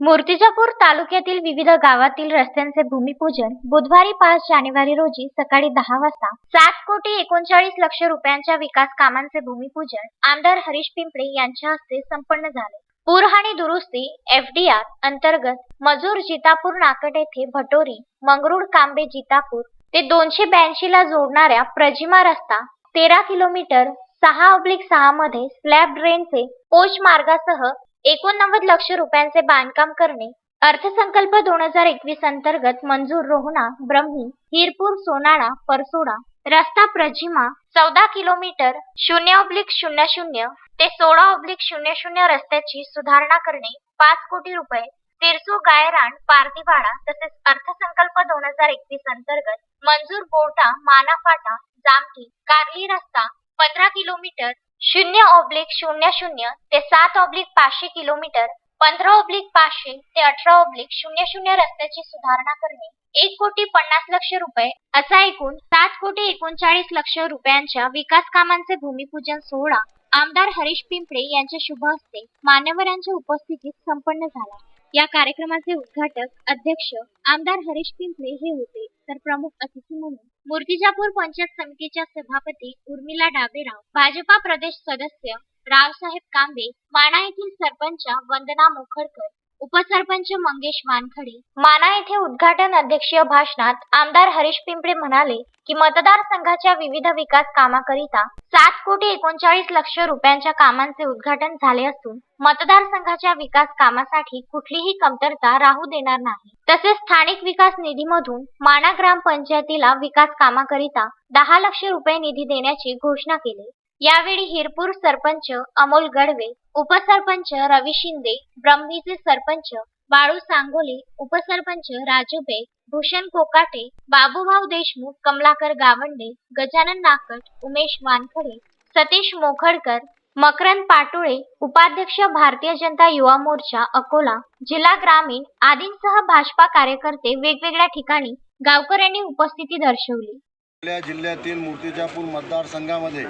मूर्तिजापूर तालुक्यातील विविध गावातील रस्त्यांचे भूमिपूजन बुधवारी पाच जानेवारी रोजी सकाळी दहा वाजता. सात कोटी एकोणचाळीस लक्ष रुपयांच्या विकास कामांचे भूमिपूजन आमदार हरीश पिंपळे यांच्या हस्ते संपन्न झाले. पूरहाणी दुरुस्ती एफडीआर अंतर्गत मजूर जितापूर नाकट येथे भटोरी मंगरुळ कांबे जितापूर ते दोनशे ब्याऐंशी ला जोडणाऱ्या प्रजिमा रस्ता तेरा किलोमीटर सहा ऑब्लिक सहा मध्ये स्लॅब ड्रेनचे पोच मार्गासह एकोणनव्वद लक्ष रुपयांचे बांधकाम करणे अर्थसंकल्प दोन हजार एकवीस अंतर्गत मंजूर रोहणा ब्रह्मी हिरपूर सोनाळा परसोडा रस्ता प्रजिमा चौदा किलोमीटर शून्य ऑब्लिक शून्य शून्य ते सोळा ऑब्लिक शून्य शून्य रस्त्याची सुधारणा करणे पाच कोटी रुपये सिरसू गायरान पारदीवाडा तसेच अर्थसंकल्प दोन हजार एकवीस अंतर्गत मंजूर बोर्टा मानाफाटा जामठी कार्ली रस्ता पंधरा किलोमीटर शून्य ऑब्लिक शून्य शून्य ते सात ऑब्लिक पाचशे किलोमीटर पंधरा ऑब्लिक पाचशे ते अठरा ऑब्लिक शून्य शून्य रस्त्याची सुधारणा करणे. एक कोटी पन्नास लक्ष रुपये असा एकूण सात कोटी एकोणचाळीस लक्ष रुपयांच्या विकास कामांचे भूमिपूजन सोहळा आमदार हरीश पिंपळे यांच्या शुभ हस्ते मान्यवरांच्या उपस्थितीत संपन्न झाला. या कार्यक्रमाचे उद्घाटक अध्यक्ष आमदार हरीश पिंपळे हे होते तर प्रमुख अतिथी म्हणून मूर्तिजापूर पंचायत समितीच्या सभापती उर्मिला डाबेराव भाजपा प्रदेश सदस्य रावसाहेब कांबे माणा येथील सरपंच वंदना मोखडकर उपसरपंच मंगेश वानखडे माना येथे उद्घाटन अध्यक्षीय भाषणात आमदार हरीश पिंपळे म्हणाले की मतदारसंघाच्या विविध विकास कामाकरिता सात कोटी एकोणचाळीस लक्ष रुपयांच्या कामांचे उद्घाटन झाले असून मतदारसंघाच्या विकास कामासाठी कुठलीही कमतरता राहू देणार नाही. तसेच स्थानिक विकास निधीमधून माना ग्रामपंचायतीला विकास कामाकरिता दहा लक्ष रुपये निधी देण्याची घोषणा केली. यावेळी हिरपूर सरपंच अमोल गडवे उपसरपंच रवी शिंदे ब्रह्मीचे सरपंच बाळू सांगोले उपसरपंच राजू बेग भूषण कोकाटे बाबूभाऊ देशमुख कमलाकर गावंडे गजानन नाकट उमेश वानखडे सतीश मोखडकर मकरंद पाटोळे उपाध्यक्ष भारतीय जनता युवा मोर्चा अकोला जिल्हा ग्रामीण आदींसह भाजपा कार्यकर्ते वेगवेगळ्या ठिकाणी गावकऱ्यांनी उपस्थिती दर्शवली. जिल्ह्यातील मूर्तिजापूर मतदारसंघामध्ये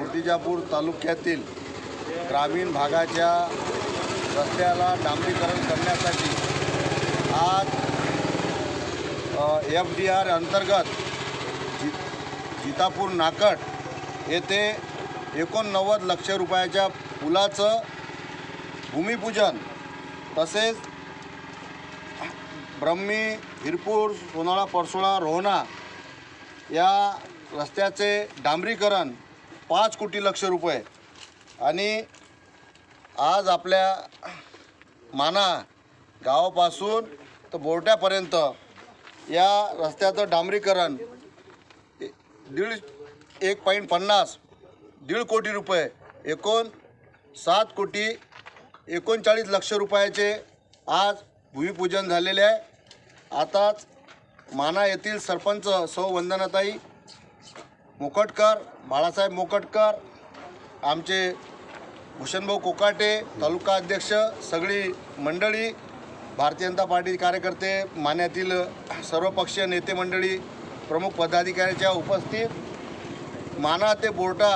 मूर्तिजापूर तालुक्यातील ग्रामीण भागाच्या रस्त्याला डांबरीकरण करण्यासाठी आज एफ डी आर अंतर्गत जि जितापूर नाकट येथे एकोणनव्वद लक्ष रुपयाच्या पुलाचं भूमिपूजन तसेच ब्रह्मी हिरपूर सोनाळा परसोळा रोहणा या रस्त्याचे डांबरीकरण पाच कोटी लक्ष रुपये. आणि आज आपल्या माना गावापासून तर बोरट्यापर्यंत या रस्त्याचं डांबरीकरण दीड एक पॉईंट पन्नास दीड कोटी रुपये एकोण सात कोटी एकोणचाळीस लक्ष रुपयाचे आज भूमिपूजन झालेले आहे. आताच माना येथील सरपंच सौ वंदनाताई मोकटकर बाळासाहेब मोकटकर आमचे भूषणभाऊ कोकाटे तालुका अध्यक्ष सगळी मंडळी भारतीय जनता पार्टी कार्यकर्ते मान्यातील सर्वपक्षीय नेते मंडळी प्रमुख पदाधिकाऱ्याच्या उपस्थित माना ते बोर्टा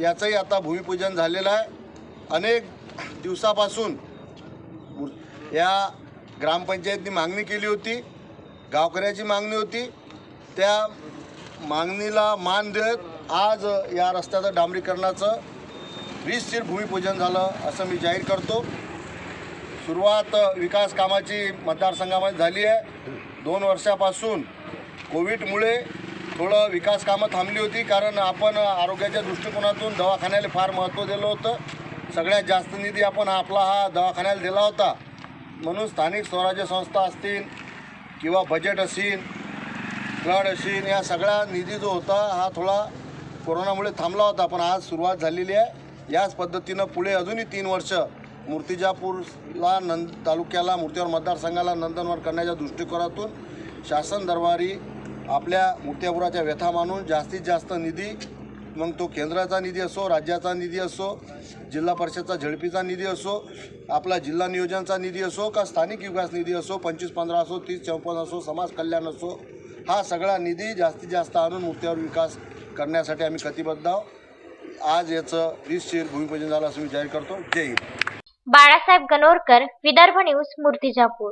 याचंही आता भूमिपूजन झालेलं आहे. अनेक दिवसापासून या ग्रामपंचायतनी मागणी केली होती गावकऱ्याची मागणी होती. त्या मागणीला मान देत आज या रस्त्याचं डांबरीकरणाचं वीसशीर भूमिपूजन झालं असं मी जाहीर करतो. सुरुवात विकास कामाची मतदारसंघामध्ये झाली आहे. दोन वर्षापासून कोविडमुळे थोडं विकास कामं थांबली होती कारण आपण आरोग्याच्या दृष्टिकोनातून दवाखान्याला फार महत्त्व दिलं होतं. सगळ्यात जास्त निधी आपण आपला हा दवाखान्याला दिला होता. म्हणून स्थानिक स्वराज्य संस्था असतील किंवा बजेट असेल फ्लड अशीन या सगळा निधी जो होता हा थोडा कोरोनामुळे थांबला होता पण आज सुरुवात झालेली आहे. याच पद्धतीनं पुढे अजूनही तीन वर्ष मूर्तिजापूरला नंद तालुक्याला मूर्तीवर मतदारसंघाला नंदनवर करण्याच्या दृष्टिकोनातून शासन दरबारी आपल्या मूर्त्यापुराच्या व्यथा मानून जास्तीत जास्त निधी मग तो केंद्राचा निधी असो राज्याचा निधी असो जिल्हा परिषदचा झडपीचा निधी असो आपला जिल्हा नियोजनचा निधी असो का स्थानिक विकास निधी असो पंचवीस पंधरा असो तीस चौपन्न असो समाज कल्याण असो हा सगळा निधी जास्तीत जास्त आणून मूर्त्यावर विकास करण्यासाठी आम्ही कटिबद्ध आहोत. आज याचं वीसशीर भूमिपूजन झालं असं मी जाहीर करतो. जय हिंद. बाळासाहेब गणोरकर विदर्भ न्यूज मूर्तिजापूर.